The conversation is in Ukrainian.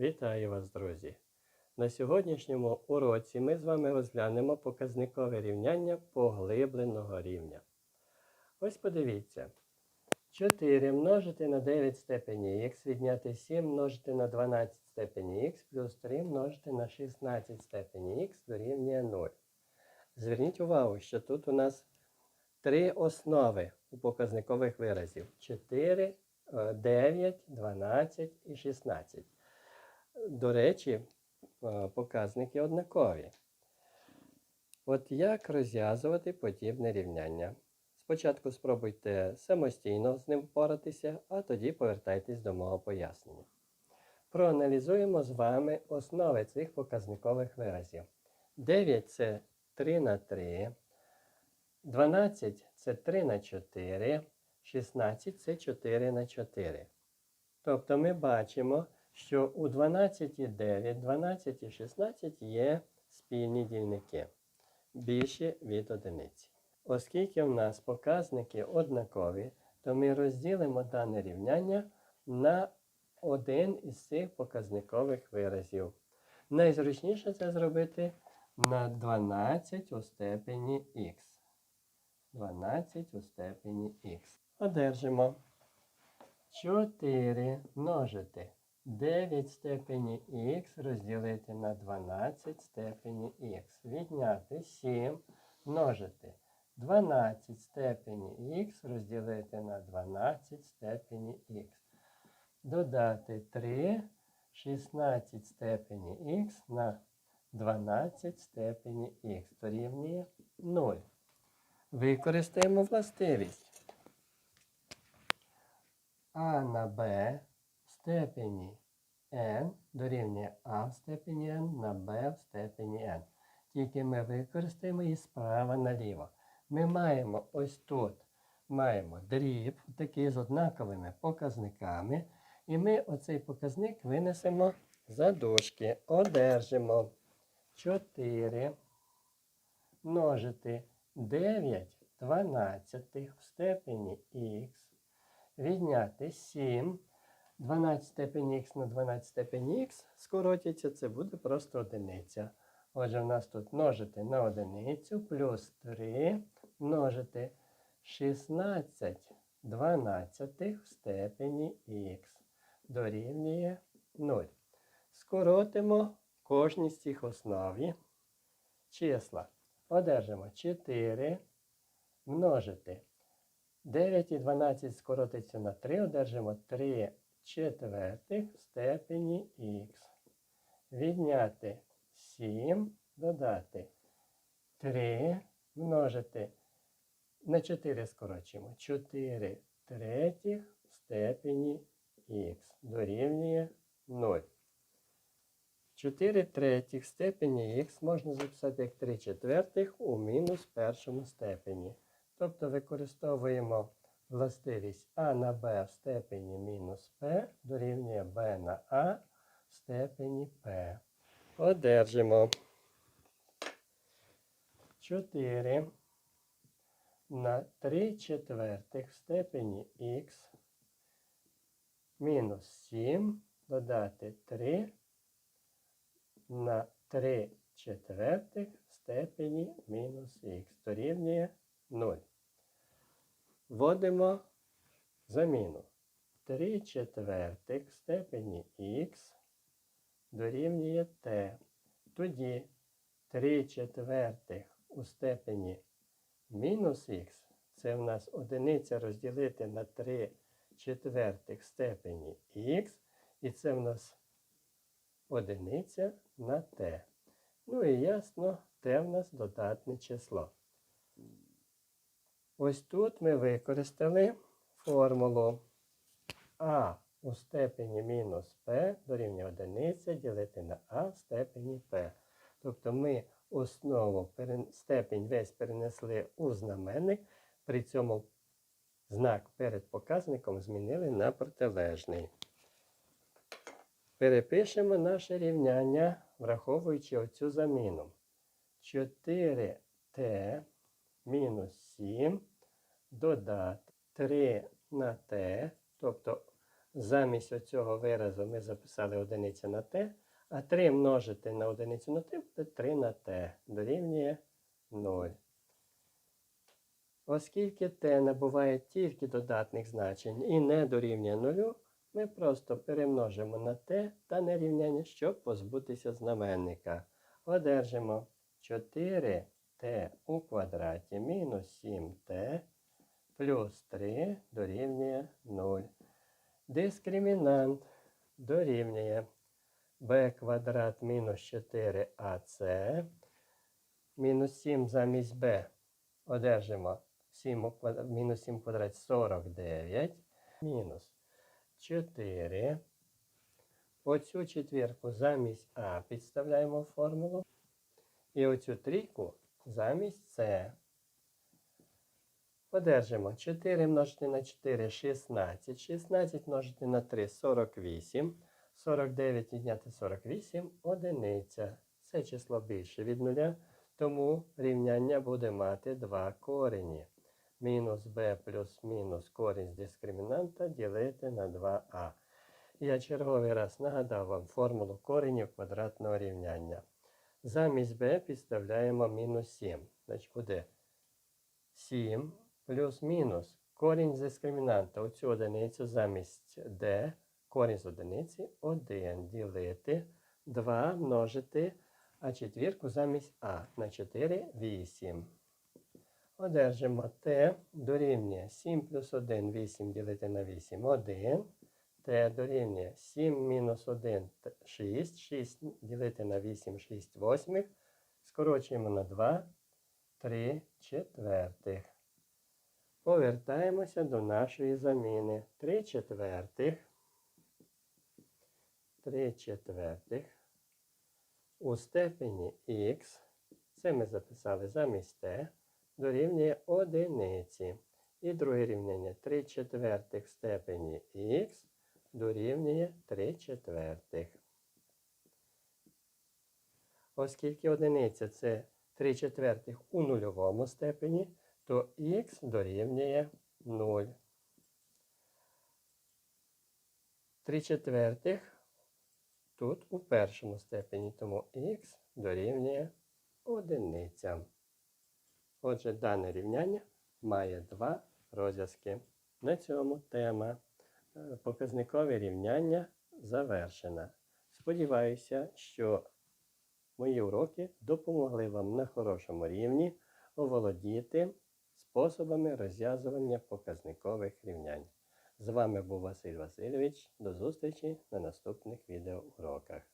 Вітаю вас, друзі! На сьогоднішньому уроці ми з вами розглянемо показникове рівняння поглибленого рівня. Ось подивіться. 4 множити на 9 степені х відняти 7 множити на 12 степені х плюс 3 множити на 16 степені х дорівнює 0. Зверніть увагу, що тут у нас три основи у показникових виразів: 4, е, 9, 12 і 16. До речі, е, показники однакові. От як розв'язувати подібне рівняння? Спочатку спробуйте самостійно з ним впоратися, а тоді повертайтесь до мого пояснення. Проаналізуємо з вами основи цих показникових виразів. 9 це 3 на 3, 12 це 3 на 4, 16 це 4 на 4. Тобто ми бачимо, що у 12 і 9, 12 і 16 є спільні дільники, більші від одиниці. Оскільки в нас показники однакові, то ми розділимо дане рівняння на один із цих показникових виразів. Найзручніше це зробити на 12 у степені х. 12 у степені х. Одержимо 4 множити 9 в степені х розділити на 12 в степені х. Відняти 7 множити 12 в степені х розділити на 12 степені х. Додати 3 16 степені х на 12 в степені х дорівнює 0. Використаємо властивість. А на в степені n дорівнює а в степені n на b в степені n. Тільки ми використаємо її справа наліво. Ми маємо ось тут маємо дріб, такий з однаковими показниками. І ми оцей показник винесемо за дужки. Одержимо 4 множити 9 12 в степені х відняти 7. 12 степені х на 12 степені х скоротиться, це буде просто одиниця. Отже, в нас тут множити на одиницю плюс 3 множити 16 12 в степені х дорівнює 0. Скоротимо кожні з цих основі числа. Одержимо 4 множити 9 і 12 скоротиться на 3, одержимо 3 четвертих степені х. Відняти 7, додати 3, множити на 4 скорочимо. 4 третіх в степені х дорівнює 0. 4 третіх в степені х можна записати як 3 четвертих у мінус першому степені. Тобто використовуємо властивість а на b в степені мінус p дорівнює b на a в степені p. Одержимо 4 на 3 четвертих в степені х мінус 7 додати 3 на 3 четвертих в степені мінус х дорівнює 0. Вводимо заміну. 3 четвертих в степені х дорівнює t. Тоді 3 четвертих у степені мінус х, це в нас одиниця розділити на 3 четвертих в степені х, і це в нас одиниця на t. Ну і ясно, t в нас додатне число. Ось тут ми використали формулу а у степені мінус p дорівнює одиниця ділити на а в степені p. Тобто ми основу степень весь перенесли у знаменник, при цьому знак перед показником змінили на протилежний. Перепишемо наше рівняння, враховуючи оцю заміну. 4t мінус 7 додати 3 на t, тобто Замість оцього виразу ми записали одиниця на t, а 3 множити на одиницю на t буде 3 на t дорівнює 0. Оскільки t набуває тільки додатних значень і не дорівнює 0, ми просто перемножимо на t дане рівняння, щоб позбутися знаменника. Одержимо 4t у квадраті мінус 7t плюс 3 дорівнює 0. Дискримінант дорівнює b квадрат мінус 4ac. Мінус 7 замість b одержимо 7 квадрат, мінус 7 в квадраті 49. Мінус 4. Оцю четвірку замість А підставляємо в формулу. І оцю трійку замість С. Одержимо 4 множити на 4 16. 16 множити на 3 48. 49 відняти 48 одиниця. Це число більше від нуля, тому рівняння буде мати два корені. Мінус b плюс мінус корінь з дискримінанта ділити на 2а. Я черговий раз нагадав вам формулу коренів квадратного рівняння. Замість b підставляємо мінус 7. Значить буде 7 плюс мінус корінь з дискримінанта. Оцю одиницю замість d, корінь з одиниці 1 ділити 2 множити, а четвірку замість а на 4 8. Одержимо t дорівнює 7 плюс 1 8 ділити на 8 1. t дорівнює 7 мінус 1 6. 6 ділити на 8 6 восьмих. Скорочуємо на 2 3 четвертих. Повертаємося до нашої заміни. 3 четвертих. 3 четвертих. У степені х. Це ми записали замість t. Дорівнює одиниці. І друге рівняння 3 четвертих в степені х дорівнює 3 четвертих. Оскільки одиниця це 3 четвертих у нульовому степені, то х дорівнює 0. 3 четвертих тут у першому степені, тому х дорівнює одиницям. Отже, дане рівняння має два розв'язки. На цьому тема е, показникове рівняння завершена. Сподіваюся, що мої уроки допомогли вам на хорошому рівні оволодіти способами розв'язування показникових рівнянь. З вами був Василь Васильович. До зустрічі на наступних відеоуроках.